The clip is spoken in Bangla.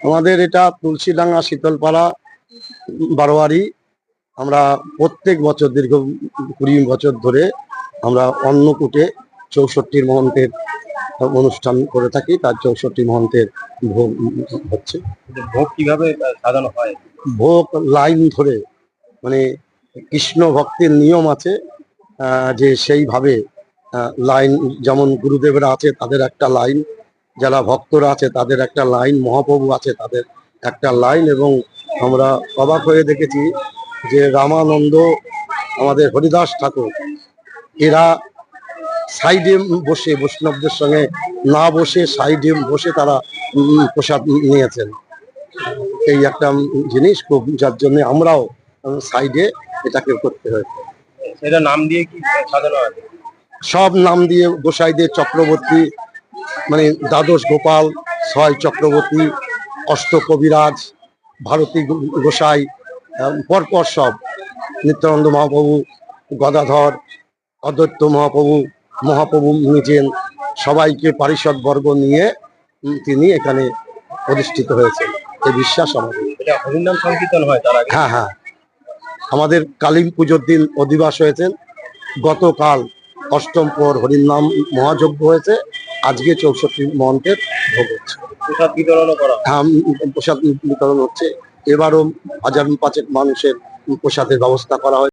আমাদের এটা তুলসীডাঙ্গা শীতলপাড়া বারোয়ারি আমরা প্রত্যেক বছর দীর্ঘ কুড়ি বছর ধরে আমরা অন্নকূটে চৌষট্টির মহন্তের অনুষ্ঠান করে থাকি। তার চৌষট্টি মহন্তের ভোগ হচ্ছে। ভোগ কীভাবে সাজানো হয়? ভোগ লাইন ধরে মানে কৃষ্ণ ভক্তির নিয়ম আছে যে সেইভাবে লাইন যেমন গুরুদেবরা আছে তাদের একটা লাইন যারা ভক্তরা আছে তাদের একটা লাইন মহাপ্রভু আছে তাদের একটা লাইন এবং আমরা অবাক হয়ে দেখেছি যে রামানন্দ আমাদের হরিদাস ঠাকুর এরা সাইডে বসে বৈষ্ণবদের সঙ্গে না বসে সাইডে বসে তারা প্রসাদ নিয়েছেন। এই একটা জিনিস খুব যার জন্য আমরাও সাইডে এটাকে করতে হয়েছে সেটা নাম দিয়ে কি সাজানো সব নাম দিয়ে গোসাইদের চক্রবর্তী মানে দ্বাদশ গোপাল ছয় চক্রবর্তী অষ্ট কবিরাজ ভারতী গোসাই পরপর সব। নিত্যানন্দ মহাপ্রভু গদাধর অদ্বৈত মহাপ্রভু মহাপ্রভু নিজেন সবাইকে পারিষদ বর্গ নিয়ে তিনি এখানে প্রতিষ্ঠিত হয়েছে এই বিশ্বাস আমাদের হরিনাম সংকীর্তন হয় তার হ্যাঁ হ্যাঁ। আমাদের কালী পুজোর দিন অধিবাস হয়েছেন গতকাল অষ্টম পর হরিনাম মহাযজ্ঞ হয়েছে। আজকে চৌষট্টি মন্ত্রের ভোগ হচ্ছে। প্রসাদ বিতরণও করা হয়। হ্যাঁ, প্রসাদ বিতরণ হচ্ছে। এবারও হাজার পাঁচেক মানুষের প্রসাদের ব্যবস্থা করা হয়েছে।